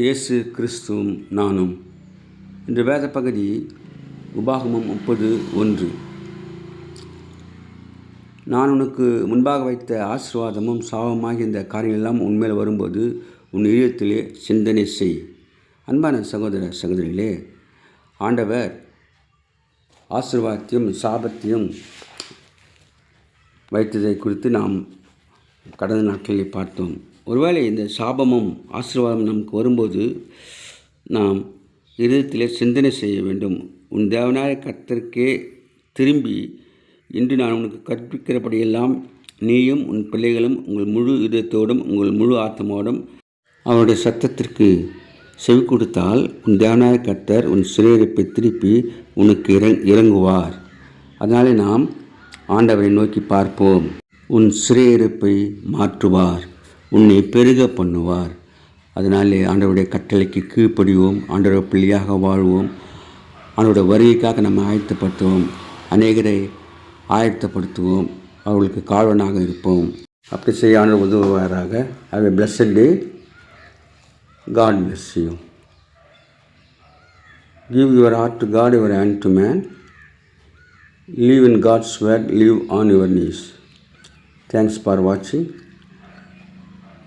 இயேசு கிறிஸ்துவும் நானும். இன்று வேத பகுதி உபாகமம் முப்பது ஒன்று. நான் உனக்கு முன்பாக வைத்த ஆசீர்வாதமும் சாபமாகிய இந்த காரியங்களெல்லாம் உன்மேல் வரும்போது உன் இதயத்திலே சிந்தனை செய். அன்பான சகோதர சகோதரிகளே ஆண்டவர் ஆசீர்வாதத்தையும் சாபத்தையும் வைத்ததை குறித்து நாம் கடந்த நாட்களில் பார்த்தோம். ஒருவேளை இந்த சாபமும் ஆசீர்வாதம் நமக்கு வரும்போது நாம் இதயத்திலே சிந்தனை செய்ய வேண்டும். உன் தேவனாய கர்த்தருக்கே திரும்பி இன்று நான் உனக்கு கற்பிக்கிறபடியெல்லாம் நீயும் உன் பிள்ளைகளும் உங்கள் முழு இதயத்தோடும் உங்கள் முழு ஆத்தமோடும் அவருடைய சத்தத்திற்கு செவி கொடுத்தால் உன் தேவனாய கர்த்தர் உன் சிறையிருப்பை திருப்பி உனக்கு இறங் இறங்குவார். அதனாலே நாம் ஆண்டவரை நோக்கி பார்ப்போம். உன் சிறையிருப்பை மாற்றுவார். உன்னை பெருக பண்ணுவார். அதனாலே ஆண்டவருடைய கட்டளைக்கு கீழ்ப்படிவோம். ஆண்டவர் பிள்ளையாக வாழ்வோம். அவனுடைய வருகைக்காக நம்ம ஆயத்தப்படுத்துவோம். அநேகரை ஆயத்தப்படுத்துவோம். அவர்களுக்கு கால்வனாக இருப்போம். அப்படி செய்ய ஆண்டவர் உதவுவாராக. அவை a day God bless you give your heart to God your hand to man live in God's word live on your knees thanks for வாட்சிங்